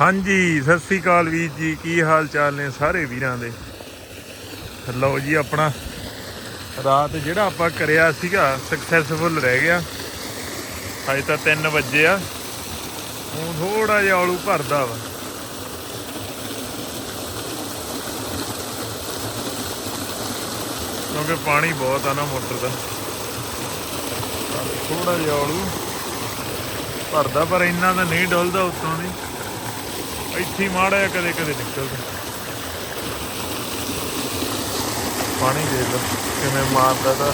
ਹਾਂਜੀ, ਸਤਿ ਸ੍ਰੀ ਅਕਾਲ ਵੀਰ ਜੀ। ਕੀ ਹਾਲ ਚਾਲ ਨੇ ਸਾਰੇ ਵੀਰਾਂ ਦੇ? ਲਓ ਜੀ ਆਪਣਾ ਰਾਤ ਜਿਹੜਾ ਆਪਾਂ ਕਰਿਆ ਸੀਗਾ ਸਕਸੈਸਫੁਲ ਰਹਿ ਗਿਆ। ਹਜੇ ਤਾਂ 3 ਵਜੇ ਆ। ਹੁਣ ਥੋੜਾ ਜਿਹਾ ਔਲੂ ਭਰਦਾ ਵਾ। ਕਿਉਂਕਿ ਪਾਣੀ ਬਹੁਤ ਆ ਨਾ ਮੋਟਰ ਦਾ। ਥੋੜਾ ਜਿਹਾ ਔਲੂ ਭਰਦਾ, ਪਰ ਇੰਨਾ ਤਾਂ ਨਹੀਂ ਡੁੱਲਦਾ ਉੱਤੋਂ ਦੀ ਇੱਥੇ ਮਾੜਾ ਜਿਹਾ ਕਦੇ ਕਦੇ ਨਿਕਲਦਾ। ਪਾਣੀ ਦੇ ਲਓ ਕਿਵੇਂ ਮਾਰਦਾ ਤਾਂ।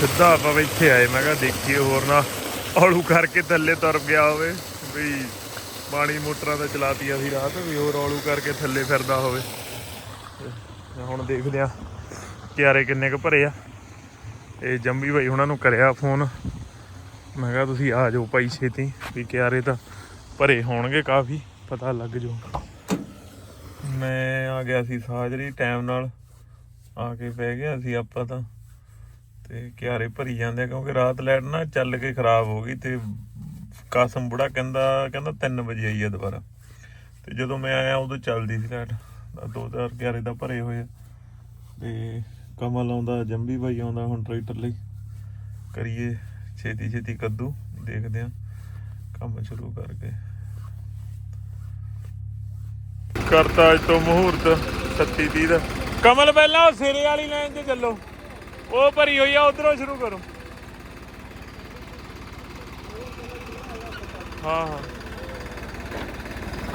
ਸਿੱਧਾ ਆਪਾਂ ਵੀ ਇੱਥੇ ਆਏ, ਮੈਂ ਕਿਹਾ ਦੇਖੀਏ ਹੋਰ ਨਾ ਔਲੂ ਕਰਕੇ ਥੱਲੇ ਤੁਰ ਗਿਆ ਹੋਵੇ, ਵੀ ਪਾਣੀ ਮੋਟਰਾਂ ਦਾ ਚਲਾਤੀਆਂ ਸੀ ਰਾਤ, ਵੀ ਹੋਰ ਔਲੂ ਕਰਕੇ ਥੱਲੇ ਫਿਰਦਾ ਹੋਵੇ। ਹੁਣ ਦੇਖਦੇ ਆ ਕਿਆਰੇ ਕਿੰਨੇ ਕੁ ਭਰੇ ਆ। ਇਹ ਜੰਮੀ ਭਾਈ ਉਹਨਾਂ ਨੂੰ ਕਰਿਆ ਫੋਨ। ਮੈਂ ਕਿਹਾ, ਤੁਸੀਂ ਆ ਜਾਓ ਭਾਈ ਛੇਤੀ, ਵੀ ਕਿਆਰੇ ਤਾਂ ਭਰੇ ਹੋਣਗੇ ਕਾਫੀ, ਪਤਾ ਲੱਗ ਜਾਊ। ਮੈਂ ਆ ਗਿਆ ਸੀ ਸਾਜਰੀ ਟਾਈਮ ਨਾਲ। ਆ ਕੇ ਬਹਿ ਗਿਆ ਸੀ ਆਪਾਂ ਤਾਂ, ਤੇ ਕਿਆਰੇ ਭਰੀ ਜਾਂਦੇ ਕਿਉਂਕਿ ਰਾਤ ਲਾਈਟ ਨਾ ਚੱਲ ਕੇ ਖਰਾਬ ਹੋ ਗਈ ਤੇ ਕਾਸਮ ਬੁੜਾ ਕਹਿੰਦਾ ਕਹਿੰਦਾ 3 ਵਜੇ ਆਈ ਆ ਦੁਬਾਰਾ। ਤੇ ਜਦੋਂ ਮੈਂ ਆਇਆ, ਉਦੋਂ ਚੱਲਦੀ ਸੀ ਲਾਈਟ। ਦੋ ਚਾਰ ਕਿਆਰੇ ਦਾ ਭਰੇ ਹੋਏ ਤੇ ਕਮਲ ਆਉਂਦਾ, ਜੰਬੀ ਭਾਈ ਆਉਂਦਾ ਹੁਣ ਟਰੈਕਟਰ ਲਈ। ਕਰੀਏ ਛੇਤੀ ਛੇਤੀ ਕੱਦੂ, ਦੇਖਦੇ ਆ ਕੰਮ ਸ਼ੁਰੂ ਕਰਕੇ। ਕਰਤਾ ਅੱਜ ਤੋਂ ਮਹੂਰਤ 37 30 ਦਾ। ਕਮਲ ਪਹਿਲਾਂ ਸਿਰੇ ਵਾਲੀ ਲਾਈਨ ਤੇ ਚੱਲੋ। ਉਹ ਭਰੀ ਹੋਈ ਆ, ਉਧਰੋਂ ਸ਼ੁਰੂ ਕਰੋ। ਹਾਂ ਹਾਂ।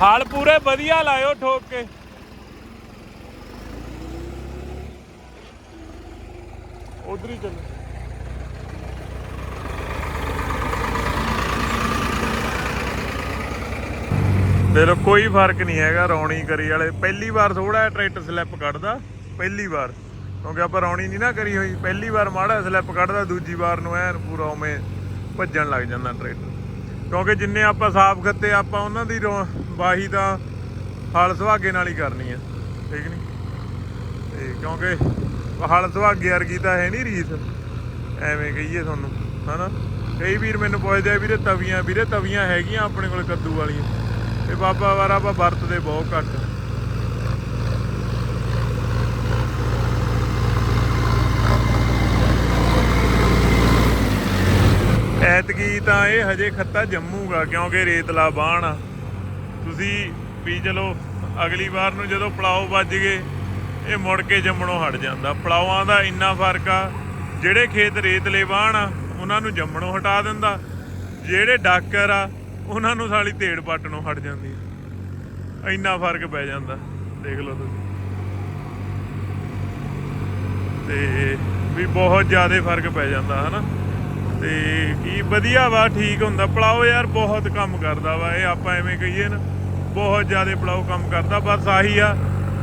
ਹਾਲ ਪੂਰੇ ਵਧੀਆ ਲਾਇਓ ਠੋਕ ਕੇ। ਉਧਰ ਹੀ ਚੱਲੋ। ਦੇ ਲੋ ਕੋਈ ਫ਼ਰਕ ਨਹੀਂ ਹੈਗਾ ਰੌਣੀ ਕਰੀ ਵਾਲੇ। ਪਹਿਲੀ ਵਾਰ ਥੋੜਾ ਟਰੈਕਟਰ ਸਲਿੱਪ ਕੱਢਦਾ, ਪਹਿਲੀ ਵਾਰ। ਕਿਉਂਕਿ ਆਪਾਂ ਰੌਣੀ ਨਹੀਂ ਨਾ ਕਰੀ ਹੋਈ, ਪਹਿਲੀ ਵਾਰ ਮਾੜਾ ਸਲਿੱਪ ਕੱਢਦਾ, ਦੂਜੀ ਵਾਰ ਨੂੰ ਐਨ ਪੂਰਾ ਉਵੇਂ ਭੱਜਣ ਲੱਗ ਜਾਂਦਾ ਟਰੈਕਟਰ। ਕਿਉਂਕਿ ਜਿੰਨੇ ਆਪਾਂ ਸਾਫ਼ ਖੱਤੇ, ਆਪਾਂ ਉਹਨਾਂ ਦੀ ਰੌ- ਵਾਹੀ ਤਾਂ ਹਲ ਸੁਹਾਗੇ ਨਾਲ ਹੀ ਕਰਨੀ ਆ। ਠੀਕ ਨਹੀਂ? ਤੇ ਕਿਉਂਕਿ ਹਲ ਸੁਹਾਗੇ ਵਰਗੀ ਤਾਂ ਹੈ ਨਹੀਂ ਰੀਸ। ਐਵੇਂ ਕਹੀਏ ਤੁਹਾਨੂੰ, ਹਨਾ? ਕਈ ਵੀਰ ਮੈਨੂੰ ਪੁੱਛਦੇ ਆ, ਵੀਰੇ ਤਵੀਆਂ ਵੀਰੇ ਤਵੀਆਂ ਹੈਗੀਆਂ ਆਪਣੇ ਕੋਲ ਕੱਦੂ ਵਾਲੀਆਂ? ਤੇ ਬਾਬਾ ਵਾਰ ਆਪਾਂ ਵਰਤਦੇ ਬਹੁਤ ਘੱਟ। ਐਤਕੀ ਤਾਂ ਇਹ ਹਜੇ ਖੱਤਾ ਜੰਮੂਗਾ, ਕਿਉਂਕਿ ਰੇਤਲਾ ਬਾਣ ਤੁਸੀਂ ਵੀ ਚਲੋ, ਅਗਲੀ ਵਾਰ ਨੂੰ ਜਦੋਂ ਪਲਾਓ ਵੱਜ ਗਏ ਇਹ ਮੁੜ ਕੇ ਜੰਮਣੋਂ ਹਟ ਜਾਂਦਾ। ਪਲਾਵਾਂ ਦਾ ਇੰਨਾ ਫ਼ਰਕ ਆ, ਜਿਹੜੇ ਖੇਤ ਰੇਤਲੇ ਬਾਣ ਆ, ਉਹਨਾਂ ਨੂੰ ਜੰਮਣੋਂ ਹਟਾ ਦਿੰਦਾ। ਜਿਹੜੇ ਡਾਕਰ ਆ, ਉਹਨਾਂ ਨੂੰ ਸਾਲੀ ਢੇੜ ਪੱਟਣੋਂ ਹਟ ਜਾਂਦੀ। ਇੰਨਾ ਫ਼ਰਕ ਪੈ ਜਾਂਦਾ। ਦੇਖ ਲਓ ਤੁਸੀਂ। ਤੇ ਵੀ ਬਹੁਤ ਜ਼ਿਆਦਾ ਫ਼ਰਕ ਪੈ ਜਾਂਦਾ, ਹਨਾ? ਤੇ ਕੀ ਵਧੀਆ ਵਾ, ਠੀਕ ਹੁੰਦਾ। ਪਲਾਓ ਯਾਰ ਬਹੁਤ ਕੰਮ ਕਰਦਾ ਵਾ, ਇਹ ਆਪਾਂ ਐਵੇਂ ਕਹੀਏ ਨਾ। ਬਹੁਤ ਜ਼ਿਆਦਾ ਪਲਾਓ ਕੰਮ ਕਰਦਾ, ਬਸ ਆਹੀ ਆ।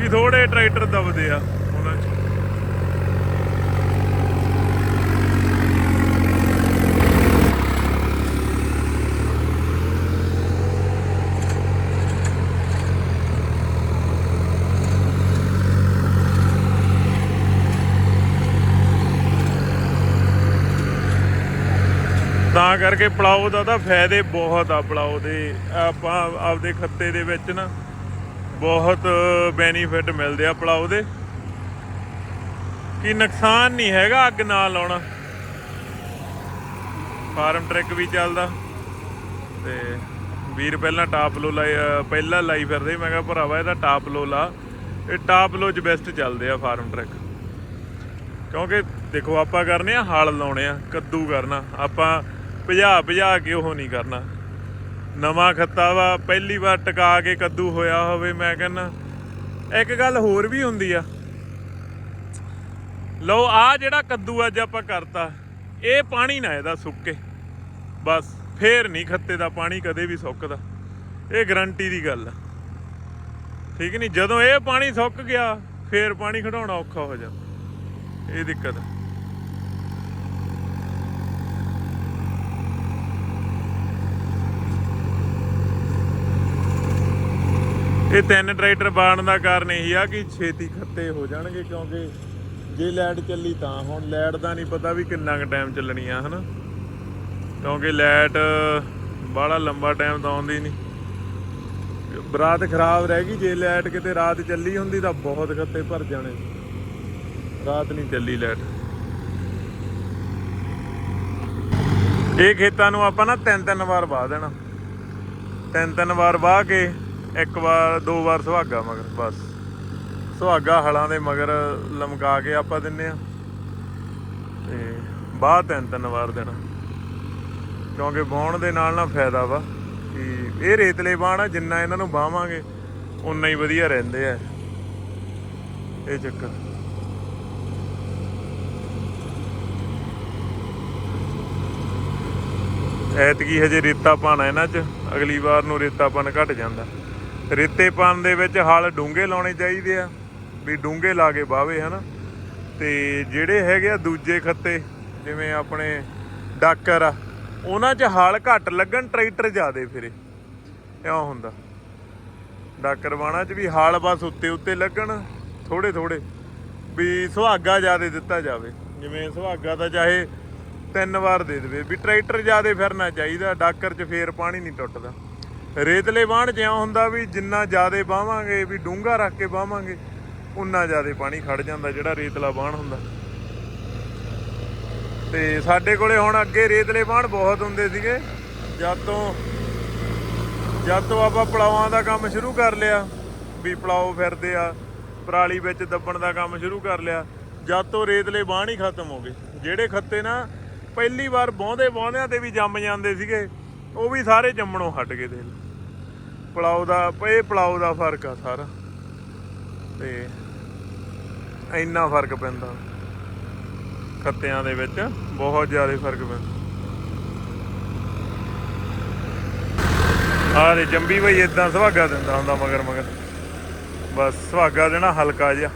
ਕਿ ਥੋੜੇ ਟਰੈਕਟਰ ਦਬਦੇ ਆ ਉਹਨਾਂ 'ਚ। ਤਾਂ ਕਰਕੇ ਪਲਾਓ ਦਾ ਤਾਂ ਫਾਇਦੇ ਬਹੁਤ ਆ ਪਲਾਓ ਦੇ। ਆਪਾਂ ਆਪਦੇ ਖੱਤੇ ਦੇ ਵਿੱਚ ਨਾ ਬਹੁਤ ਬੈਨੀਫਿਟ ਮਿਲਦੇ ਆ ਪਲਾਓ ਦੇ ਕੀ ਨੁਕਸਾਨ ਨਹੀਂ ਹੈਗਾ ਅੱਗ ਨਾ ਲਾਉਣਾ। ਫਾਰਮ ਟਰੈਕ ਵੀ ਚੱਲਦਾ। ਤੇ ਵੀਰ ਪਹਿਲਾਂ ਟਾਪ ਲੋ ਲਾਈ ਪਹਿਲਾਂ ਲਾਈ ਫਿਰਦੇ। ਮੈਂ ਕਿਹਾ ਭਰਾਵਾ ਇਹਦਾ ਟਾਪ ਲੋ ਲਾ। ਇਹ ਟਾਪ ਲੋ ਚ ਬੈਸਟ ਚੱਲਦੇ ਆ ਫਾਰਮ ਟਰੈਕ ਕਿਉਂਕਿ ਦੇਖੋ ਆਪਾਂ ਕਰਨੇ ਆ, ਹਲ ਲਾਉਣੇ ਆ, ਕੱਦੂ ਕਰਨਾ। ਆਪਾਂ ਭਜਾ ਭਜਾ ਕੇ ਉਹ ਨਹੀਂ ਕਰਨਾ। ਨਵਾਂ ਖੱਤਾ ਵਾ, ਪਹਿਲੀ ਵਾਰ ਟਿਕਾ ਕੇ ਕੱਦੂ ਹੋਇਆ ਹੋਵੇ ਮੈਂ ਕਹਿੰਦਾ। ਇੱਕ ਗੱਲ ਹੋਰ ਵੀ ਹੁੰਦੀ ਆ। ਲਓ, ਆ ਜਿਹੜਾ ਕੱਦੂ ਅੱਜ ਆਪਾਂ ਕਰਤਾ, ਇਹ ਪਾਣੀ ਨਾ ਇਹਦਾ ਸੁੱਕੇ। ਬਸ, ਫੇਰ ਨਹੀਂ ਖੱਤੇ ਦਾ ਪਾਣੀ ਕਦੇ ਵੀ ਸੁੱਕਦਾ। ਇਹ ਗਰੰਟੀ ਦੀ ਗੱਲ ਆ। ਠੀਕ ਨਹੀਂ ਜਦੋਂ ਇਹ ਪਾਣੀ ਸੁੱਕ ਗਿਆ, ਫੇਰ ਪਾਣੀ ਖੜਾਉਣਾ ਔਖਾ ਹੋ ਜਾਂਦਾ। ਇਹ ਦਿੱਕਤ ਆ। ਇਹ ਤਿੰਨ ਟਰੈਕਟਰ ਬਾਣ ਦਾ ਕਾਰਨ ਇਹੀ ਆ ਕਿ ਛੇਤੀ ਖੱਤੇ ਹੋ ਜਾਣਗੇ, ਕਿਉਂਕਿ ਜੇ ਲਾਈਟ ਚੱਲੀ ਤਾਂ ਹੁਣ ਲਾਈਟ ਦਾ ਨਹੀਂ ਪਤਾ ਵੀ ਕਿੰਨਾ ਕੁ ਟਾਈਮ ਚੱਲਣੀ ਆ, ਹਨਾ? ਕਿਉਂਕਿ ਲਾਈਟ ਬਾਹਲਾ ਲੰਬਾ ਟਾਈਮ ਤਾਂ ਆਉਂਦੀ ਨਹੀਂ। ਬਰਾਤ ਖਰਾਬ ਰਹਿ ਗਈ, ਜੇ ਲਾਈਟ ਕਿਤੇ ਰਾਤ ਚੱਲੀ ਹੁੰਦੀ ਤਾਂ ਬਹੁਤ ਖੱਤੇ ਭਰ ਜਾਣੇ। ਰਾਤ ਨਹੀਂ ਚੱਲੀ ਲਾਈਟ ਇਹ ਖੇਤਾਂ ਨੂੰ ਆਪਾਂ ਨਾ ਤਿੰਨ ਤਿੰਨ ਵਾਰ ਵਾਹ ਦੇਣਾ। ਤਿੰਨ ਤਿੰਨ ਵਾਰ ਵਾਹ ਕੇ ਇੱਕ ਵਾਰ, ਦੋ ਵਾਰ ਸੁਹਾਗਾ ਮਗਰ, ਬਸ। ਸੁਹਾਗਾ ਹਲਾਂ ਦੇ ਮਗਰ ਲਮਕਾ ਕੇ ਆਪਾਂ ਦਿੰਨੇ ਆ। ਤੇ ਬਾਅਦ ਤਿੰਨ ਤਿੰਨ ਵਾਰ ਦੇਣਾ ਕਿਉਂਕਿ ਵਾਹੁਣ ਦੇ ਨਾਲ ਨਾ ਫਾਇਦਾ ਵਾ ਕਿ ਇਹ ਰੇਤਲੇ ਬਾਣ ਆ, ਜਿੰਨਾ ਇਹਨਾਂ ਨੂੰ ਬਾਵਾਂਗੇ ਉਨਾ ਹੀ ਵਧੀਆ ਰਹਿੰਦੇ ਆ। ਇਹ ਚੱਕਰ। ਐਤਕੀ ਹਜੇ ਰੇਤਾ ਪਾਣਾ ਇਹਨਾਂ 'ਚ। ਅਗਲੀ ਵਾਰ ਨੂੰ ਰੇਤਾਪਨ ਘਟ ਜਾਂਦਾ। ਰੇਤੇਪਨ ਦੇ ਵਿੱਚ ਹਲ ਡੂੰਘੇ ਲਾਉਣੇ ਚਾਹੀਦੇ ਆ, ਵੀ ਡੂੰਘੇ ਲਾ ਕੇ ਬਾਵੇ ਹਨਾ? ਤੇ ਜਿਹੜੇ ਹੈਗੇ ਆ ਦੂਜੇ ਖੱਤੇ, ਜਿਵੇਂ ਆਪਣੇ ਡਾਕਰ ਆ, ਉਹਨਾਂ 'ਚ ਹਲ ਘੱਟ ਲੱਗਣ ਟਰੈਕਟਰ ਜ਼ਿਆਦੇ ਫਿਰੇ। ਇਉਂ ਹੁੰਦਾ। ਡਾਕਰ ਬਾਣਾ 'ਚ ਵੀ ਹਲ ਬਸ ਉੱਤੇ ਉੱਤੇ ਲੱਗਣ ਥੋੜੇ ਥੋੜੇ ਵੀ ਸੁਹਾਗਾ ਜ਼ਿਆਦੇ ਦਿੱਤਾ ਜਾਵੇ। ਜਿਵੇਂ ਸੁਹਾਗਾ ਤਾਂ ਚਾਹੇ ਤਿੰਨ ਵਾਰ ਦੇ ਦੇਵੇ, ਵੀ ਟਰੈਕਟਰ ਜ਼ਿਆਦੇ ਫਿਰਨਾ ਚਾਹੀਦਾ, ਡਾਕਰ 'ਚ ਫੇਰ ਪਾਣੀ ਨਹੀਂ ਟੁੱਟਦਾ। ਰੇਤਲੇ ਬਾਣ ਜਿਉਂ ਹੁੰਦਾ ਵੀ ਜਿੰਨਾ ਜ਼ਿਆਦਾ ਬਾਵਾਂਗੇ ਵੀ ਡੂੰਘਾ ਰੱਖ ਕੇ ਬਾਵਾਂਗੇ ਉਨਾ ਜ਼ਿਆਦਾ ਪਾਣੀ ਖੜ ਜਾਂਦਾ ਜਿਹੜਾ ਰੇਤਲਾ ਬਾਣ ਹੁੰਦਾ। ਤੇ ਸਾਡੇ ਕੋਲੇ ਹੁਣ ਅੱਗੇ ਰੇਤਲੇ ਬਾਣ ਬਹੁਤ ਹੁੰਦੇ ਸੀਗੇ। ਜਦ ਤੋਂ ਜਦ ਤੋਂ ਆਪਾਂ ਪਲਾਵਾਂ ਦਾ ਕੰਮ ਸ਼ੁਰੂ ਕਰ ਲਿਆ, ਵੀ ਪਲਾਓ ਫਿਰਦੇ ਆ, ਪਰਾਲੀ ਵਿੱਚ ਦੱਬਣ ਦਾ ਕੰਮ ਸ਼ੁਰੂ ਕਰ ਲਿਆ, ਜਦ ਤੋਂ ਰੇਤਲੇ ਬਾਣ ਹੀ ਖਤਮ ਹੋ ਗਏ। ਜਿਹੜੇ ਖੱਤੇ ਨਾ ਪਹਿਲੀ ਵਾਰ ਬੌਂਦੇ ਬੌਂਦਿਆਂ ਤੇ ਵੀ ਜੰਮ ਜਾਂਦੇ ਸੀਗੇ, ਉਹ ਵੀ ਸਾਰੇ ਜੰਮਣੋਂ ਹਟ ਗਏ ਦੇਖ ਪਲਾਓ ਦਾ, ਇਹ ਪਲਾਓ ਦਾ ਫ਼ਰਕ ਆ ਸਾਰਾ। ਤੇ ਇੰਨਾ ਫ਼ਰਕ ਪੈਂਦਾ। ਖੱਤਿਆਂ ਦੇ ਵਿੱਚ ਬਹੁਤ ਜ਼ਿਆਦਾ ਫ਼ਰਕ ਪੈਂਦਾ। ਆਹ ਦੇ ਜੰਬੀ ਬਈ ਇਦਾਂ ਸੁਹਾਗਾ ਦਿੰਦਾ ਹੁੰਦਾ ਮਗਰ ਮਗਰ। ਬਸ ਸੁਹਾਗਾ ਦੇਣਾ ਹਲਕਾ ਜਿਹਾ।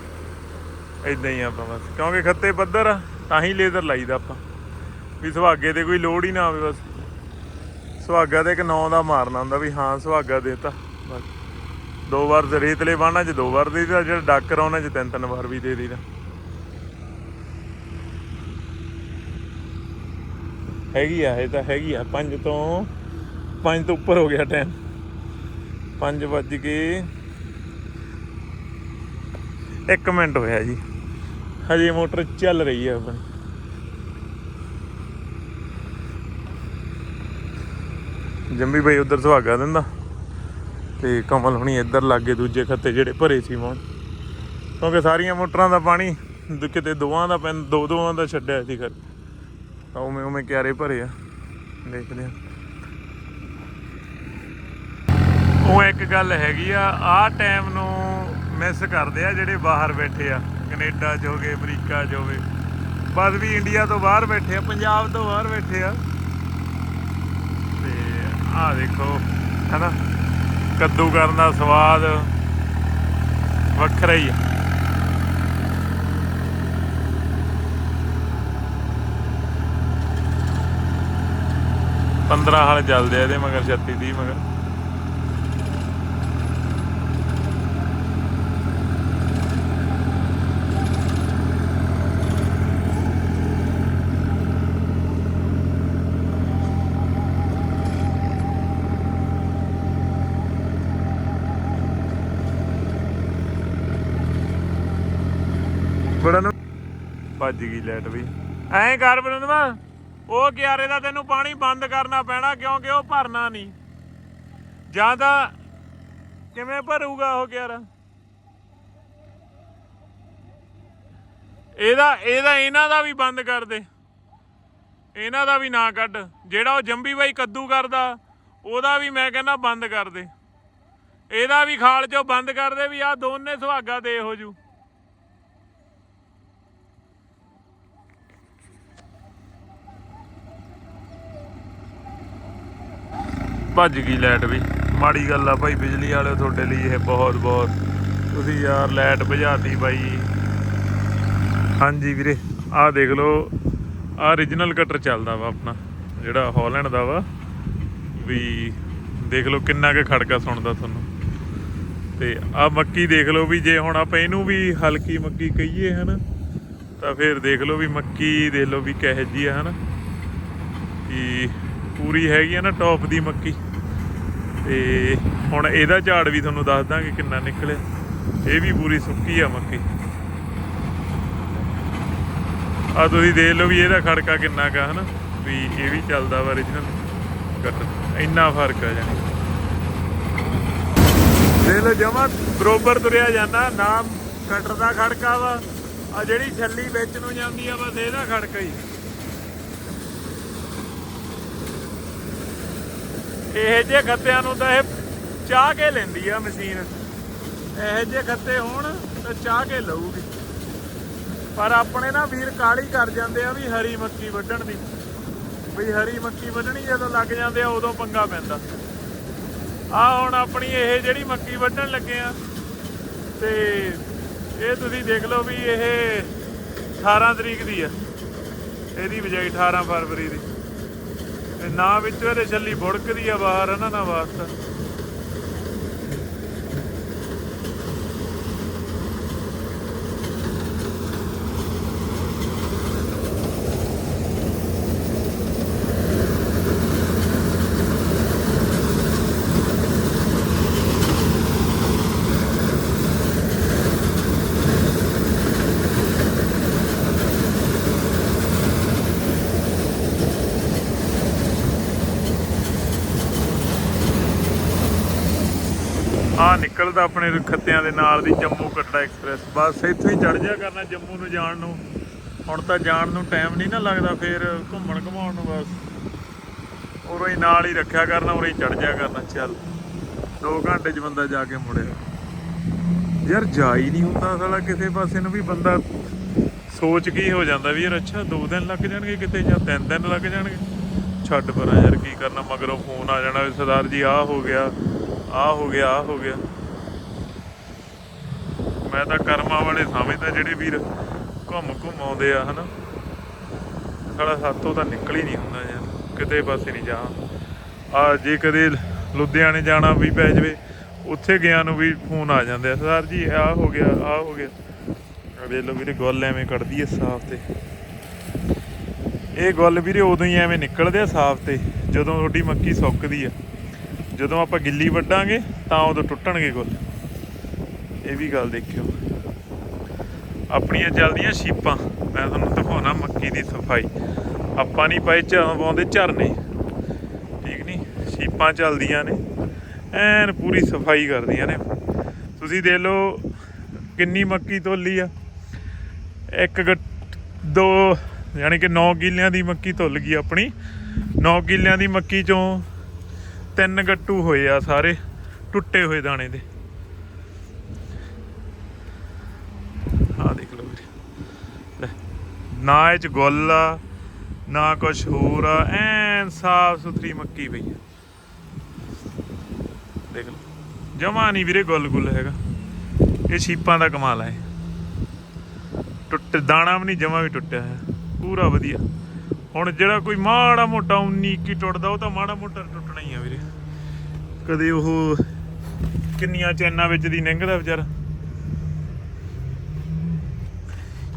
ਇਦਾਂ ਹੀ ਆਪਾਂ ਬਸ। ਕਿਉਂਕਿ ਖੱਤੇ ਪੱਧਰ ਆ, ਤਾਂ ਹੀ ਲੇਜ਼ਰ ਲਾਈਦਾ ਆਪਾਂ। ਵੀ ਸੁਹਾਗੇ ਤੇ ਕੋਈ ਲੋੜ ਹੀ ਨਾ ਆਵੇ ਬਸ। ਸੁਹਾਗਾ ਤੇ ਇੱਕ ਨੌ ਦਾ ਮਾਰਨਾ ਹੁੰਦਾ ਵੀ ਹਾਂ ਸੁਹਾਗਾ ਦੇਤਾ। ਬਸ। ਦੋ ਵਾਰ ਰੇਤਲੇ ਬਾਣਾ ਚ ਦੋ ਵਾਰ ਦੇ ਦਿੱਤਾ, ਜਿਹੜਾ ਡਾਕਰ ਉਹਨਾਂ ਚ ਤਿੰਨ ਤਿੰਨ ਵਾਰ ਵੀ ਦੇ ਦਿੱਤਾ। ਹੈਗੀ ਆ, ਇਹ ਤਾਂ ਹੈਗੀ ਆ। ਪੰਜ ਤੋਂ ਪੰਜ ਤੋਂ ਉੱਪਰ ਹੋ ਗਿਆ ਟਾਈਮ 5 ਵੱਜ ਕੇ 1 ਮਿੰਟ ਹੋਇਆ ਜੀ। ਹਜੇ ਮੋਟਰ ਚੱਲ ਰਹੀ ਹੈ ਆਪਣੀ ਜੰਮੀ ਬਾਈ ਉਧਰ ਸੁਹਾਗਾ ਦਿੰਦਾ। ਤੇ ਕਮਲ ਹੁਣੀ ਇੱਧਰ ਲੱਗੇ ਦੂਜੇ ਖੱਤੇ ਜਿਹੜੇ ਭਰੇ ਸੀ ਮੋਂ ਕਿਉਂਕਿ ਸਾਰੀਆਂ ਮੋਟਰਾਂ ਦਾ ਪਾਣੀ ਕਿਤੇ ਦੋਵਾਂ ਦਾ ਪੈਨ ਦੋ ਦੋਵਾਂ ਦਾ ਛੱਡਿਆ ਸੀ ਕਰ ਉਵੇਂ ਉਵੇਂ ਕਿਆਰੇ ਭਰੇ ਆ। ਦੇਖਦੇ ਆ। ਉਹ ਇੱਕ ਗੱਲ ਹੈਗੀ ਆ, ਆਹ ਟਾਈਮ ਨੂੰ ਮਿਸ ਕਰਦੇ ਆ ਜਿਹੜੇ ਬਾਹਰ ਬੈਠੇ ਆ। ਕੈਨੇਡਾ 'ਚ ਹੋਗੇ ਅਮਰੀਕਾ 'ਚ ਹੋਵੇ। ਬਸ ਵੀ ਇੰਡੀਆ ਤੋਂ ਬਾਹਰ ਬੈਠੇ ਆ, ਪੰਜਾਬ ਤੋਂ ਬਾਹਰ ਬੈਠੇ ਆ। ਆਹ ਦੇਖੋ, ਹੈਨਾ? ਕੱਦੂ ਕਰਨ ਦਾ ਸਵਾਦ ਵੱਖਰਾ ਹੀ ਆ। ਪੰਦਰਾਂ ਹਾਲ ਚੱਲਦੇ ਆ ਇਹਦੇ ਮਗਰ 36 30 ਮਗਰ ਬੜਾ ਨੂੰ ਭੱਜ ਗਈ ਲਾਈਟ ਵੀ। ਐਂ ਕਰ ਬਰੰਦਵਾ ਉਹ ਕਿਆਰੇ ਦਾ ਤੈਨੂੰ ਪਾਣੀ ਬੰਦ ਕਰਨਾ ਪੈਣਾ ਕਿਉਂਕਿ ਉਹ ਭਰਨਾ ਨਹੀਂ। ਜਾਂ ਤਾਂ ਕਿਵੇਂ ਭਰੂਗਾ ਉਹ ਕਿਆਰਾ? ਇਹਦਾ ਇਹਦਾ ਇਹਨਾਂ ਦਾ ਵੀ ਬੰਦ ਕਰ ਦੇ। ਇਹਨਾਂ ਦਾ ਵੀ ਨਾ ਕੱਢ। ਜਿਹੜਾ ਉਹ ਜੰਬੀ ਬਾਈ ਕੱਦੂ ਕਰਦਾ, ਉਹਦਾ ਵੀ ਮੈਂ ਕਹਿੰਦਾ ਬੰਦ ਕਰ ਦੇ। ਇਹਦਾ ਵੀ ਖਾਲ ਚੋਂ ਬੰਦ ਕਰ ਦੇ ਵੀ ਆ ਦੋਨੇ ਸੁਹਾਗਾ ਦੇ ਹੋ ਜੂ। ਭੱਜ ਗਈ ਲਾਈਟ ਵੀ। ਮਾੜੀ ਗੱਲ ਆ ਭਾਈ, ਬਿਜਲੀ ਵਾਲੇ ਤੁਹਾਡੇ ਲਈ ਇਹ ਬਹੁਤ ਬਹੁਤ। ਤੁਸੀਂ ਯਾਰ ਲਾਈਟ ਭਜਾਤੀ ਬਾਈ। ਹਾਂਜੀ ਵੀਰੇ ਆਹ ਦੇਖ ਲਓ ਆਹ origignal ਕਟਰ ਚੱਲਦਾ ਵਾ ਆਪਣਾ, ਜਿਹੜਾ ਹਾਲੈਂਡ ਦਾ ਵਾ। ਵੀ ਦੇਖ ਲਓ ਕਿੰਨਾ ਕੁ ਖੜਕਾ ਸੁਣਦਾ ਤੁਹਾਨੂੰ। ਤੇ ਆ ਮੱਕੀ ਦੇਖ ਲਓ ਵੀ, ਜੇ ਹੁਣ ਆਪਾਂ ਇਹਨੂੰ ਵੀ ਹਲਕੀ ਮੱਕੀ ਕਹੀਏ, ਹਨਾ, ਤਾਂ ਫਿਰ ਦੇਖ ਲਓ ਵੀ ਮੱਕੀ ਦੇਖ ਲਓ ਵੀ ਕਿਹੋ ਜੀ ਆ, ਹਨਾ। ਕਿ ਪੂਰੀ ਹੈਗੀ ਆ ਨਾ ਟੌਪ ਦੀ ਮੱਕੀ। ਤੇ ਹੁਣ ਇਹਦਾ ਝਾੜ ਵੀ ਤੁਹਾਨੂੰ ਦੱਸ ਦਾਂਗੇ ਕਿੰਨਾ ਨਿਕਲਿਆ। ਇਹ ਵੀ ਪੂਰੀ ਸੁੱਕੀ ਆ ਮੱਕੀ। ਆ ਤੁਸੀਂ ਦੇਖ ਲਓ ਵੀ ਇਹਦਾ ਖੜਕਾ ਕਿੰਨਾ ਕਾ ਹਨਾ? ਵੀ ਇਹ ਵੀ ਚੱਲਦਾ ਵਾ origignal ਕੱਟ ਇੰਨਾ ਫ਼ਰਕ ਆ ਜਾਨੀ ਦੇਖ ਲਓ ਜਮਾ ਬਰੋਬਰ ਤੁਰਿਆ ਜਾਂਦਾ, ਨਾਮ ਕਟਰ ਦਾ ਖੜਕਾ ਵਾ। ਆ ਜਿਹੜੀ ਛੱਲੀ ਵਿੱਚ ਨੂੰ ਜਾਂਦੀ ਆ, ਬਸ ਇਹਦਾ ਖੜਕਾ ਹੀ ਇਹ ਜੇ ਖੱਤਿਆਂ ਨੂੰ ਤਾਂ ਇਹ ਚਾਹ ਕੇ ਲੈਂਦੀ ਆ ਮਸ਼ੀਨ। ਇਹ ਜੇ ਖੱਤੇ ਹੋਣ ਤਾਂ ਚਾਹ ਕੇ ਲਊਗੀ। ਪਰ ਆਪਣੇ ਨਾ ਵੀਰ ਕਾਲੀ ਕਰ ਜਾਂਦੇ ਆ ਵੀ ਹਰੀ ਮੱਕੀ ਵੱਢਣ ਦੀ। ਵੀ ਹਰੀ ਮੱਕੀ ਵੱਢਣੀ ਜਦੋਂ ਲੱਗ ਜਾਂਦੇ ਆ ਉਦੋਂ ਪੰਗਾ ਪੈਂਦਾ। ਆ ਹੁਣ ਆਪਣੀ ਇਹ ਜਿਹੜੀ ਮੱਕੀ ਵੱਢਣ ਲੱਗੇ ਆ, ਤੇ ਇਹ ਤੁਸੀਂ ਦੇਖ ਲਓ ਵੀ ਇਹ 18 ਤਰੀਕ ਦੀ ਆ। ਇਹਦੀ ਬਜਾਈ 18 ਫਰਵਰੀ ਦੀ। ਤੇ ਨਾ ਵਿੱਚ ਇਹਦੇ ਛੱਲੀ ਬੁੜਕਦੀ ਆ ਬਾਹਰ ਇਹਨਾਂ ਦਾ ਵਾਸਤਾ। ਆ ਨਿਕਲਦਾ ਆਪਣੇ ਖੱਤਿਆਂ ਦੇ ਨਾਲ ਦੀ ਜੰਮੂ ਕਟੜਾ ਐਕਸਪ੍ਰੈਸ। ਬਸ ਇੱਥੋਂ ਹੀ ਚੜ ਜਾ ਕਰਨਾ ਜੰਮੂ ਨੂੰ ਜਾਣ ਨੂੰ। ਹੁਣ ਤਾਂ ਜਾਣ ਨੂੰ ਟਾਈਮ ਨਹੀਂ ਨਾ ਲੱਗਦਾ ਫੇਰ ਘੁੰਮਣ ਘਮਾਉਣ ਨੂੰ ਬਸ। ਉਰੋਂ ਹੀ ਨਾਲ ਹੀ ਰੱਖਿਆ ਕਰਨਾ, ਉਰੋਂ ਹੀ ਚੜ ਜਾ ਕਰਨਾ, ਚੱਲ। 2 ਘੰਟੇ 'ਚ ਬੰਦਾ ਜਾ ਕੇ ਮੁੜਿਆ। ਯਾਰ ਜਾ ਹੀ ਨਹੀਂ ਹੁੰਦਾ ਸਾਲਾ ਕਿਸੇ ਪਾਸੇ ਨੂੰ ਵੀ ਬੰਦਾ ਸੋਚ ਕੀ ਹੋ ਜਾਂਦਾ ਵੀ ਯਾਰ ਅੱਛਾ 2 ਦਿਨ ਲੱਗ ਜਾਣਗੇ ਕਿਤੇ ਜਾਂ 3 ਦਿਨ ਲੱਗ ਜਾਣਗੇ। ਛੱਡ ਪਰਾਂ ਯਾਰ ਕੀ ਕਰਨਾ, ਮਗਰੋਂ ਫੋਨ ਆ ਜਾਣਾ ਵੀ ਸਰਦਾਰ ਜੀ, ਆਹ ਹੋ ਗਿਆ। ਆਹ ਹੋ ਗਿਆ ਆਹ ਹੋ ਗਿਆ। ਮੈਂ ਤਾਂ ਕਰਮਾਂ ਵਾਲੇ ਸਮਝਦਾ ਜਿਹੜੇ ਵੀਰ ਘੁੰਮ ਘੁੰਮ ਆਉਂਦੇ ਆ, ਹਨਾ। ਸਾਡਾ ਸਾਤੋਂ ਤਾਂ ਨਿਕਲ ਹੀ ਨਹੀਂ ਹੁੰਦਾ ਯਾਰ, ਕਿਤੇ ਪਾਸੇ ਨਹੀਂ ਜਾ ਆ ਜੇ ਕਦੇ ਲੁਧਿਆਣੇ ਜਾਣਾ ਵੀ ਪੈ ਜਵੇ, ਉੱਥੇ ਗਿਆ ਨੂੰ ਵੀ ਫੋਨ ਆ ਜਾਂਦੇ ਆ ਸਰਦਾਰ ਜੀ ਆਹ ਹੋ ਗਿਆ ਆਹ ਹੋ ਗਿਆ। ਵੇਖ ਲਓ ਵੀਰੇ, ਗੱਲ ਐਵੇਂ ਕੱਢਦੀ ਐ ਸਾਫ਼ ਤੇ। ਇਹ ਗੱਲ ਵੀਰੇ ਉਦੋਂ ਹੀ ਐਵੇਂ ਨਿਕਲਦੇ ਆ ਸਾਫ਼ ਤੇ, ਜਦੋਂ ਤੁਹਾਡੀ ਮੱਕੀ ਸੁੱਕਦੀ ਆ। ਜਦੋਂ ਆਪਾਂ ਗਿੱਲੀ ਵੱਢਾਂਗੇ ਤਾਂ ਉਦੋਂ ਟੁੱਟਣਗੇ ਗੁੱਲ ਇਹ ਵੀ ਗੱਲ ਦੇਖਿਓ। ਆਪਣੀਆਂ ਚੱਲਦੀਆਂ ਸ਼ੀਪਾਂ, ਮੈਂ ਤੁਹਾਨੂੰ ਦਿਖਾਉਣਾ ਮੱਕੀ ਦੀ ਸਫ਼ਾਈ। ਆਪਾਂ ਨਹੀਂ ਪਾਏ ਝਾਂ ਪਾਉਂਦੇ ਝਰਨੇ। ਠੀਕ ਨਹੀਂ ਸ਼ੀਪਾਂ ਚੱਲਦੀਆਂ ਨੇ, ਐਨ ਪੂਰੀ ਸਫ਼ਾਈ ਕਰਦੀਆਂ ਨੇ। ਤੁਸੀਂ ਦੇਖ ਲਓ ਕਿੰਨੀ ਮੱਕੀ ਤੋਲੀ ਆ। ਇੱਕ ਦੋ, ਯਾਨੀ ਕਿ 9 ਕਿੱਲਿਆਂ ਦੀ ਮੱਕੀ ਤੁੱਲ ਗਈ ਆਪਣੀ। 9 ਕਿੱਲਿਆਂ ਦੀ ਮੱਕੀ ਚੋਂ ਤਿੰਨ ਗੱਟੂ ਹੋਏ ਆ ਸਾਰੇ, ਟੁੱਟੇ ਹੋਏ ਦਾਣੇ ਦੇ। ਆ ਦੇਖ ਲਓ ਵੀਰੇ। ਨਾ ਇਹ ਚ ਗੁੱਲ ਆ, ਨਾ ਕੁਛ ਹੋਰ ਆ, ਐਨ ਸਾਫ਼ ਸੁਥਰੀ ਮੱਕੀ ਪਈ ਆ। ਦੇਖ ਲਓ, ਜਮਾ ਨਹੀਂ ਵੀਰੇ ਗੁੱਲ ਗੁੱਲ ਹੈਗਾ। ਇਹ ਛੀਪਾਂ ਦਾ ਕਮਾਲ ਹੈ ਟੁੱਟ, ਦਾਣਾ ਵੀ ਨਹੀਂ, ਜਮਾ ਵੀ ਟੁੱਟਿਆ ਹੈ ਪੂਰਾ ਵਧੀਆ। ਹੁਣ ਜਿਹੜਾ ਕੋਈ ਮਾੜਾ ਮੋਟਾ 19 ਕੀ ਟੁੱਟਦਾ, ਉਹ ਤਾਂ ਮਾੜਾ ਮੋਟਾ ਟੁੱਟਣਾ ਹੀ ਕਦੇ ਉਹ ਕਿੰਨੀਆਂ ਚੈਨਾਂ ਵਿੱਚ ਦੀ ਲੰਘਦਾ ਵਿਚਾਰਾ।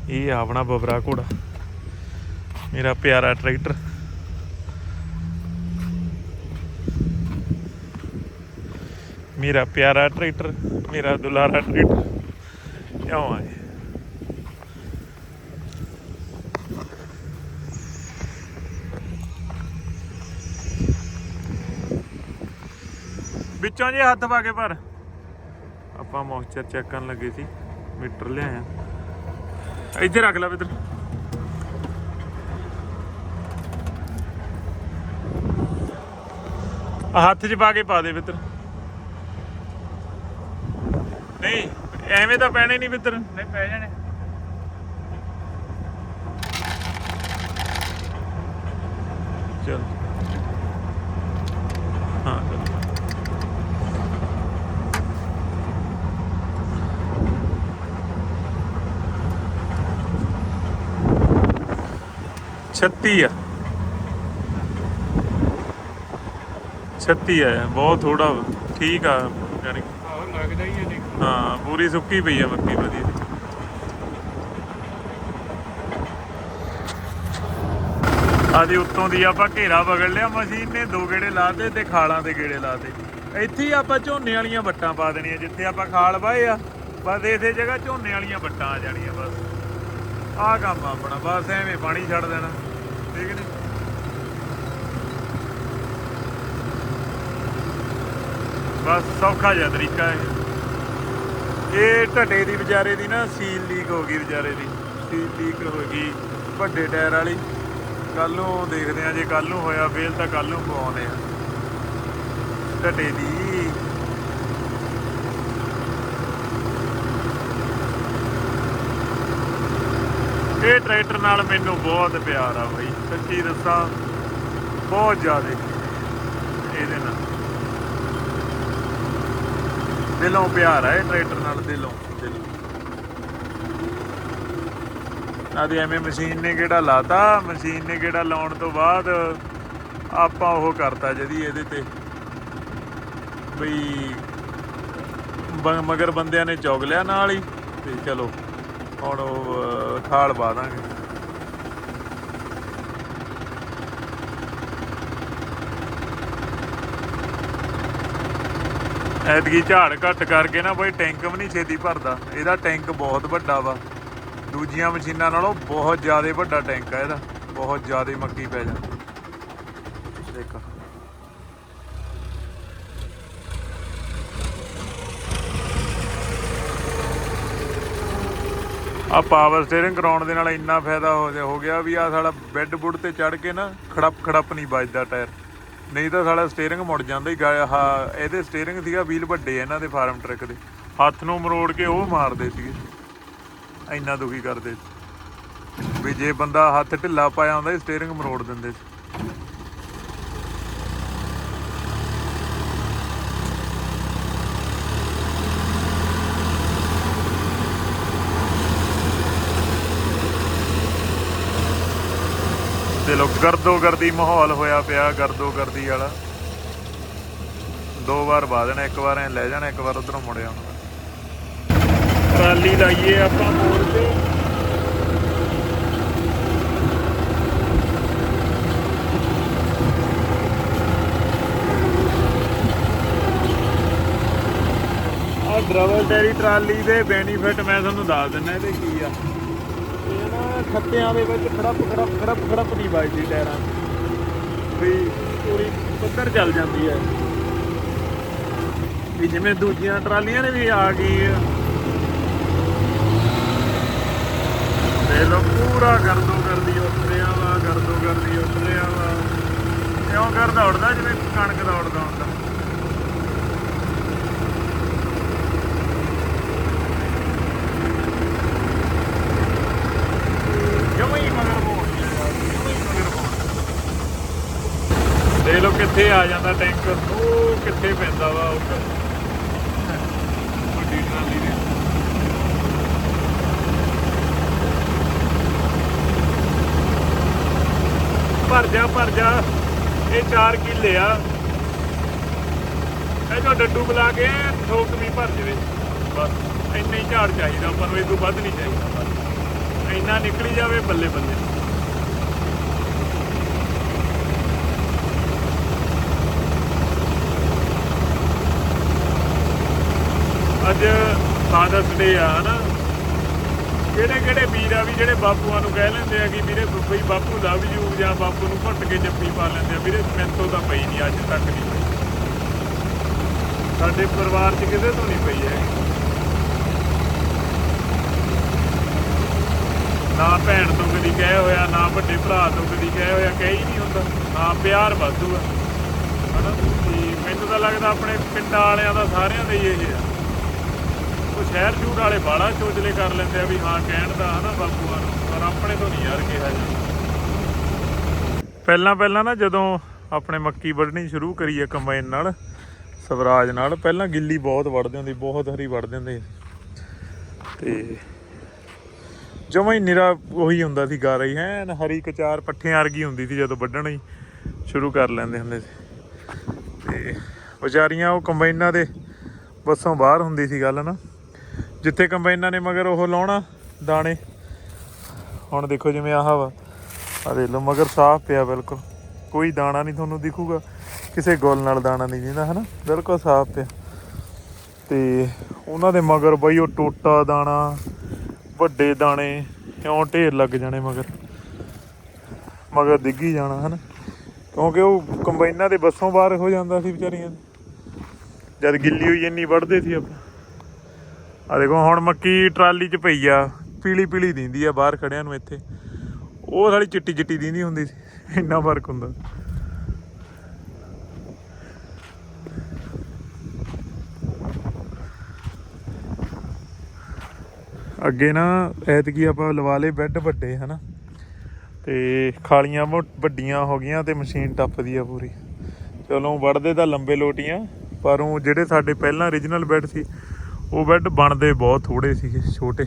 ਇਹ ਆਪਣਾ ਬਬਰਾ ਘੋੜਾ। ਮੇਰਾ ਪਿਆਰਾ ਟਰੈਕਟਰ। ਮੇਰਾ ਪਿਆਰਾ ਟਰੈਕਟਰ, ਮੇਰਾ ਦੁਲਾਰਾ ਟਰੈਕਟਰ। ਕਿਉਂ ਆਏ ਵਿੱਚੋਂ ਜੇ ਹੱਥ ਪਾ ਕੇ ਭਰ। ਆਪਾਂ ਮੋਇਸਚਰ ਚੈੱਕ ਕਰਨ ਲੱਗੇ ਸੀ ਮੀਟਰ ਲਿਆਇਆ। ਇੱਥੇ ਰੱਖ ਲੈ ਬਿੱਦਰ ਆ ਹੱਥ 'ਚ ਪਾ ਕੇ ਪਾ ਦੇ ਬਿੱਦਰ ਨਹੀਂ ਐਵੇਂ ਤਾਂ ਪੈਣੇ ਨਹੀਂ ਬਿੱਦਰ ਨਹੀਂ ਪੈ ਜਾਣੇ। ਚਲ। 36 ਆ। 36 ਆ ਬਹੁਤ ਥੋੜਾ ਠੀਕ ਆ ਯਾਨੀ ਲੱਗਦਾ ਹੀ ਆ ਦੇਖ। ਹਾਂ ਪੂਰੀ ਸੁੱਕੀ ਪਈ ਆ ਮੱਕੀ ਵਧੀਆ। ਆਦੀ ਉੱਤੋਂ ਦੀ ਆਪਾਂ ਘੇਰਾ ਵਗੜ ਲਿਆ ਮਸ਼ੀਨ ਨੇ ਦੋ ਗੇੜੇ ਲਾਤੇ ਤੇ ਖਾਲਾਂ ਦੇ ਗੇੜੇ ਲਾਤੇ ਇੱਥੇ ਹੀ ਆਪਾਂ ਝੋਨੇ ਵਾਲੀਆਂ ਵੱਟਾਂ ਪਾ ਦੇਣੀਆਂ ਜਿੱਥੇ ਆਪਾਂ ਖਾਲ ਬਾਏ ਆ ਬਸ ਇਸੇ ਜਗ੍ਹਾ ਝੋਨੇ ਵਾਲੀਆਂ ਵੱਟਾਂ ਆ ਜਾਣੀਆਂ ਬਸ। ਆਹ ਕੰਮ ਆਪਣਾ ਬਸ ਐਵੇਂ ਪਾਣੀ ਛੱਡ ਦੇਣਾ। ਠੀਕ ਨੇ ਬਸ ਸੌਖਾ ਜਿਹਾ ਤਰੀਕਾ ਹੈ ਇਹ ਢੱਡੇ ਦੀ ਵਿਚਾਰੇ ਦੀ ਨਾ ਸੀਲ ਲੀਕ ਹੋ ਗਈ ਵਿਚਾਰੇ ਦੀ। ਸੀਲ ਲੀਕ ਹੋ ਗਈ ਵੱਡੇ ਟਾਇਰ ਵਾਲੀ। ਕੱਲ ਨੂੰ ਦੇਖਦੇ ਆ ਜੇ ਕੱਲ ਨੂੰ ਹੋਇਆ ਫੇਲ ਤਾਂ ਕੱਲ ਨੂੰ ਪਵਾਉਂਦੇ ਆ ਢੱਡੇ ਦੀ ਇਹ ਟਰੈਕਟਰ ਨਾਲ ਮੈਨੂੰ ਬਹੁਤ ਪਿਆਰ ਆ ਬਈ, ਸੱਚੀ ਦੱਸਾਂ, ਬਹੁਤ ਜ਼ਿਆਦਾ। ਇਹਦੇ ਨਾਲ। ਦਿਲੋਂ ਪਿਆਰ ਆ ਇਹ ਟਰੈਕਟਰ ਨਾਲ, ਦਿਲੋਂ ਦਿਲੋਂ। ਆਦੀ ਐਵੇਂ ਮਸ਼ੀਨ ਨੇ ਕਿਹੜਾ ਲਾਤਾ, ਮਸ਼ੀਨ ਨੇ ਕਿਹੜਾ ਲਾਉਣ ਤੋਂ ਬਾਅਦ ਆਪਾਂ ਉਹ ਕਰਤਾ ਜਦੀ ਇਹਦੇ ਤੇ। ਬਈ ਮਗਰ ਬੰਦਿਆਂ ਨੇ ਚੌਗ ਲਿਆ ਨਾਲ ਹੀ, ਤੇ ਚਲੋ। ਹੁਣ ਉਹ ਥਾਲ ਪਾ ਦਾਂਗੇ। ਐਤਕੀ ਝਾੜ ਘੱਟ ਕਰਕੇ ਨਾ ਬਈ ਟੈਂਕ ਵੀ ਨਹੀਂ ਛੇਤੀ ਭਰਦਾ। ਇਹਦਾ ਟੈਂਕ ਬਹੁਤ ਵੱਡਾ ਵਾ। ਦੂਜੀਆਂ ਮਸ਼ੀਨਾਂ ਨਾਲੋਂ ਬਹੁਤ ਜ਼ਿਆਦਾ ਵੱਡਾ ਟੈਂਕ ਆ ਇਹਦਾ। ਬਹੁਤ ਜ਼ਿਆਦਾ ਮੱਕੀ ਪੈ ਜਾਂਦੀ। ਦੇਖੋ। ਆ ਪਾਵਰ ਸਟੀਅਰਿੰਗ ਕਰਾਉਣ ਦੇ ਨਾਲ ਇੰਨਾ ਫਾਇਦਾ ਹੋ ਗਿਆ- ਹੋ ਗਿਆ ਵੀ ਆ ਸਾਡਾ ਬੈੱਡ ਬੁੱਡ ਤੇ ਚੜ ਕੇ ਨਾ ਖੜਪ ਖੜਪ ਨਹੀਂ ਵੱਜਦਾ ਟਾਇਰ ਨਹੀਂ ਤਾਂ ਸਾਡਾ ਸਟੀਅਰਿੰਗ ਮੁੜ ਜਾਂਦਾ ਹੀ ਗਾ ਆਹ ਇਹਦੇ ਸਟੀਅਰਿੰਗ ਸੀਗਾ ਵੀਲ ਵੱਡੇ ਇਹਨਾਂ ਦੇ ਫਾਰਮ ਟਰੱਕ ਦੇ। ਹੱਥ ਨੂੰ ਮਰੋੜ ਕੇ ਉਹ ਮਾਰਦੇ ਸੀਗੇ। ਇੰਨਾ ਦੁਖੀ ਕਰਦੇ ਸੀ। ਵੀ ਜੇ ਬੰਦਾ ਹੱਥ ਢਿੱਲਾ ਪਾਇਆ ਹੁੰਦਾ ਸਟੀਅਰਿੰਗ ਮਰੋੜ ਦਿੰਦੇ ਸੀ। ਤੇ ਲੋ ਗਰਦੋ ਗਰਦੀ ਮਾਹੌਲ ਹੋਇਆ ਪਿਆ ਗਰਦੋ ਗਰਦੀ ਵਾਲਾ। ਦੋ ਵਾਰ ਪਾ ਦੇਣਾ, ਇੱਕ ਵਾਰ ਐ ਲੈ ਜਾਣਾ, ਇੱਕ ਵਾਰ ਉਧਰੋਂ ਮੁੜ ਆਉਣਾ। ਟਰਾਲੀ ਲਾਈਏ ਆਪਾਂ ਮੋੜ ਤੇ। ਆ ਡਬਲ ਟੈਰੀ ਟਰਾਲੀ ਦੇ ਬੈਨੀਫਿਟ ਮੈਂ ਤੁਹਾਨੂੰ ਦੱਸ ਦਿੰਦਾ ਇਹਦੇ ਕੀ ਆ। ਖੱਤਿਆਂ ਦੇ ਵਿੱਚ ਖੜਪ ਖੜਪ ਖੜਪ ਖੜਪ ਨਹੀਂ ਵੱਜਦੀ ਟਾਇਰਾਂ ਵੀ ਪੂਰੀ ਪੱਧਰ ਚੱਲ ਜਾਂਦੀ ਹੈ। ਵੀ ਜਿਵੇਂ ਦੂਜੀਆਂ ਟਰਾਲੀਆਂ ਨੇ ਵੀ ਆ ਗਈ ਦੇ ਲੋ ਪੂਰਾ ਗਰਦੋ ਕਰਦੀ ਉੱਤਰਿਆ ਵਾ ਗਰਦੋ ਕਰਦੀ ਉੱਤਰਿਆ ਵਾ। ਕਿਉਂ ਕਰਦਾ ਉੜਦਾ ਜਿਵੇਂ ਕਣਕ ਦਾ ਉੜਦਾ ਹੁੰਦਾ ਜਮਾ ਹੀ ਮਗਰ ਮੋੜ ਜਮਾ ਹੀ ਮਗਰ ਮੋੜ ਦੇਖ ਲਓ ਕਿੱਥੇ ਆ ਜਾਂਦਾ ਟੈਂਕਰ ਉਹ ਕਿੱਥੇ ਪੈਂਦਾ ਵਾ ਉੱਧਰ ਵੱਡੀ ਟਰਾਲੀ ਦੇ। ਭਰ ਜਾ ਭਰ ਜਾ। ਇਹ 4 ਕਿੱਲੇ ਆ। ਇਹ ਜੋ ਡੱਡੂ ਬੁਲਾ ਕੇ ਥੋਕ ਵੀ ਭਰ ਜਵੇ ਬਸ, ਇੰਨਾ ਹੀ ਝਾੜ ਚਾਹੀਦਾ, ਪਰ ਇਹ ਤੋਂ ਵੱਧ ਨਹੀਂ ਚਾਹੀਦਾ। ਇੰਨਾ ਨਿਕਲੀ ਜਾਵੇ ਬੱਲੇ ਬੱਲੇ ਅੱਜ ਫਾਦਰਸ ਡੇ ਆ, ਹਨਾ? ਕਿਹੜੇ ਕਿਹੜੇ ਵੀਰ ਆ ਵੀ ਜਿਹੜੇ ਬਾਪੂਆਂ ਨੂੰ ਕਹਿ ਲੈਂਦੇ ਆ ਕਿ ਵੀਰੇ ਬਈ ਬਾਪੂ ਲਵ ਯੂ ਜਾਂ ਬਾਪੂ ਨੂੰ ਘੁੱਟ ਕੇ ਜੱਫੀ ਪਾ ਲੈਂਦੇ ਆ, ਵੀਰੇ ਮੈਂਤੋਂ ਤਾਂ ਪਈ ਨਹੀਂ, ਅੱਜ ਤੱਕ ਨਹੀਂ ਪਈ। ਸਾਡੇ ਪਰਿਵਾਰ 'ਚ ਕਿਸੇ ਤੋਂ ਨਹੀਂ ਪਈ ਹੈ ਨਾ ਭੈਣ ਤੋਂ ਕਦੀ ਕਹਿ ਹੋਇਆ, ਨਾ ਵੱਡੇ ਭਰਾ ਤੋਂ ਕਦੀ ਕਹਿ ਹੋਇਆ, ਕਹਿ ਹੀ ਨਹੀਂ ਹੁੰਦਾ। ਨਾ ਪਿਆਰ ਵਾਧੂ ਆ, ਹਨਾ? ਮੈਨੂੰ ਤਾਂ ਲੱਗਦਾ ਆਪਣੇ ਪਿੰਡਾਂ ਵਾਲਿਆਂ ਦਾ ਸਾਰਿਆਂ ਦਾ ਹੀ ਇਹ ਆ। ਸ਼ਹਿਰ ਸ਼ੂਰ ਵਾਲੇ ਬਾਲਾ ਚੋਚਲੇ ਕਰ ਲੈਂਦੇ ਆ ਵੀ ਹਾਂ, ਕਹਿਣ ਦਾ ਹਨਾ ਬਾਪੂਆਂ ਨੂੰ। ਪਰ ਆਪਣੇ ਤੋਂ ਨਹੀਂ ਯਾਰ ਕਿਹਾ ਜਾਂਦਾ। ਪਹਿਲਾਂ ਪਹਿਲਾਂ ਨਾ ਜਦੋਂ ਆਪਣੇ ਮੱਕੀ ਵੱਢਣੀ ਸ਼ੁਰੂ ਕਰੀ ਕਰੀਏ ਕੰਬਾਈਨ ਨਾਲ, ਸਵਰਾਜ ਨਾਲ, ਪਹਿਲਾਂ ਗਿੱਲੀ ਬਹੁਤ ਵੱਢਦੇ ਹੁੰਦੀ, ਬਹੁਤ ਹਰੀ ਵੱਢਦੇ ਹੁੰਦੇ ਸੀ। ਤੇ ਜਮਾਂ ਹੀ ਨਿਰਾ ਉਹੀ ਹੁੰਦਾ ਸੀ ਗਾ ਰਹੀ ਹੈ ਹਰੀ ਕਚਾਰ ਪੱਠਿਆਂ ਵਰਗੀ ਹੁੰਦੀ ਸੀ ਜਦੋਂ ਵੱਢਣਾ ਹੀ ਸ਼ੁਰੂ ਕਰ ਲੈਂਦੇ ਹੁੰਦੇ ਸੀ। ਤੇ ਵਿਚਾਰੀਆਂ ਉਹ ਕੰਬਾਈਨਾਂ ਦੇ ਬੱਸੋਂ ਬਾਹਰ ਹੁੰਦੀ ਸੀ ਗੱਲ ਨਾ। ਜਿੱਥੇ ਕੰਬਾਈਨਾਂ ਨੇ ਮਗਰ ਉਹ ਲਾਉਣਾ ਦਾਣੇ। ਹੁਣ ਦੇਖੋ ਜਿਵੇਂ ਆਹ ਵਾ। ਆ ਦੇਖ ਲਓ, ਮਗਰ ਸਾਫ਼ ਪਿਆ ਬਿਲਕੁਲ। ਕੋਈ ਦਾਣਾ ਨਹੀਂ ਤੁਹਾਨੂੰ ਦਿਖੂਗਾ। ਕਿਸੇ ਗੁੱਲ ਨਾਲ ਦਾਣਾ ਨਹੀਂ ਦਿੰਦਾ, ਹਨਾ? ਬਿਲਕੁਲ ਸਾਫ਼ ਪਿਆ। ਤੇ ਉਹਨਾਂ ਦੇ ਮਗਰ ਬਈ ਉਹ ਟੋਟਾ ਦਾਣਾ, ਵੱਡੇ ਦਾਣੇ ਕਿਉਂ ਢੇਰ ਲੱਗ ਜਾਣੇ ਮਗਰ। ਮਗਰ ਡਿੱਗੀ ਜਾਣਾ, ਹਨਾ? ਕਿਉਂਕਿ ਉਹ ਕੰਬਾਈਨਾਂ ਦੇ ਬੱਸੋਂ ਬਾਹਰ ਹੋ ਜਾਂਦਾ ਸੀ ਵਿਚਾਰੀਆਂ ਜਦ ਗਿੱਲੀ ਹੋਈ, ਇੰਨੀ ਵੱਢਦੇ ਸੀ ਆਪਾਂ। ਆ ਦੇਖੋ, ਹੁਣ ਮੱਕੀ ਟਰਾਲੀ 'ਚ ਪਈ ਆ, ਪੀਲੀ ਪੀਲੀ ਦਿੰਦੀ ਆ ਬਾਹਰ ਖੜਿਆਂ ਨੂੰ ਇੱਥੇ। ਉਹ ਸਾਲੀ ਚਿੱਟੀ ਚਿੱਟੀ ਦਿੰਦੀ ਹੁੰਦੀ ਸੀ, ਇੰਨਾ ਫ਼ਰਕ ਹੁੰਦਾ। ਅੱਗੇ ਨਾ ਐਤਕੀ ਆਪਾਂ ਲਵਾ ਲਏ ਬੈੱਡ ਵੱਡੇ, ਹਨਾ? ਤੇ ਖਾਲੀਆਂ ਵੱਡੀਆਂ ਹੋ ਗਈਆਂ ਤੇ ਮਸ਼ੀਨ ਟੱਪਦੀ ਆ ਪੂਰੀ। ਚਲੋ ਵੜਦੇ ਤਾਂ ਲੰਬੇ ਲੋਟੀਆਂ, ਪਰ ਉਹ ਜਿਹੜੇ ਸਾਡੇ ਪਹਿਲਾਂ origignal ਬੈੱਡ ਸੀ ਉਹ ਬੈੱਡ ਬਣਦੇ ਬਹੁਤ ਥੋੜੇ ਸੀਗੇ ਛੋਟੇ।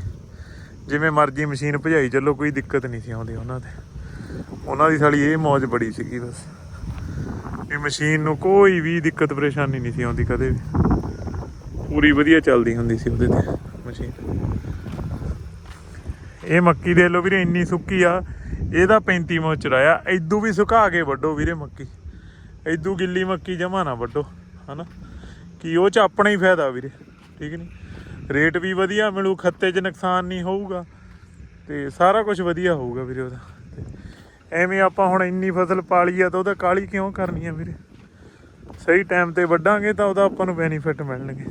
ਜਿਵੇਂ ਮਰਜ਼ੀ ਮਸ਼ੀਨ ਭਜਾਈ ਚੱਲੋ, ਕੋਈ ਦਿੱਕਤ ਨਹੀਂ ਸੀ ਆਉਂਦੀ ਉਹਨਾਂ ਤੇ। ਉਹਨਾਂ ਦੀ ਸਾਲੀ ਇਹ ਮੌਜ ਬੜੀ ਸੀਗੀ ਬਸ। ਇਹ ਮਸ਼ੀਨ ਨੂੰ ਕੋਈ ਵੀ ਦਿੱਕਤ, ਪਰੇਸ਼ਾਨੀ ਨਹੀਂ ਸੀ ਆਉਂਦੀ ਕਦੇ ਵੀ। ਪੂਰੀ ਵਧੀਆ ਚੱਲਦੀ ਹੁੰਦੀ ਸੀ ਉਹਦੇ ਤੇ ਮਸ਼ੀਨ। ਇਹ ਮੱਕੀ ਦੇ ਲੋ ਵੀਰੇ, ਇੰਨੀ ਸੁੱਕੀ ਆ। ਇਹਦਾ 35 ਮੋ ਚਰਾਇਆ ਐਦੂ ਵੀ ਸੁਕਾ ਕੇ ਵੱਢੋ ਵੀਰੇ ਮੱਕੀ। ਐਦੂ ਗਿੱਲੀ ਮੱਕੀ ਜਮਾ ਨਾ ਵੱਢੋ, ਹਨਾ? ਕਿ ਉਹ ਚ ਆਪਣਾ ਹੀ ਫਾਇਦਾ ਵੀਰੇ। ਠੀਕ ਨਹੀਂ ਰੇਟ ਵੀ ਵਧੀਆ, ਮਿਲੂ ਖੱਤੇ 'ਚ ਨੁਕਸਾਨ ਨਹੀਂ ਹੋਊਗਾ। ਤੇ ਸਾਰਾ ਕੁਝ ਵਧੀਆ ਹੋਊਗਾ ਵੀਰੇ ਉਹਦਾ। ਤੇ ਐਵੇਂ ਆਪਾਂ ਹੁਣ ਇੰਨੀ ਫਸਲ ਪਾਲੀ ਆ ਤਾਂ ਉਹਦਾ ਕਾਲੀ ਕਿਉਂ ਕਰਨੀ ਆ ਵੀਰੇ? ਸਹੀ ਟਾਈਮ ਤੇ ਵੱਢਾਂਗੇ ਤਾਂ ਉਹਦਾ ਆਪਾਂ ਨੂੰ ਬੈਨੀਫਿਟ ਮਿਲਣਗੇ।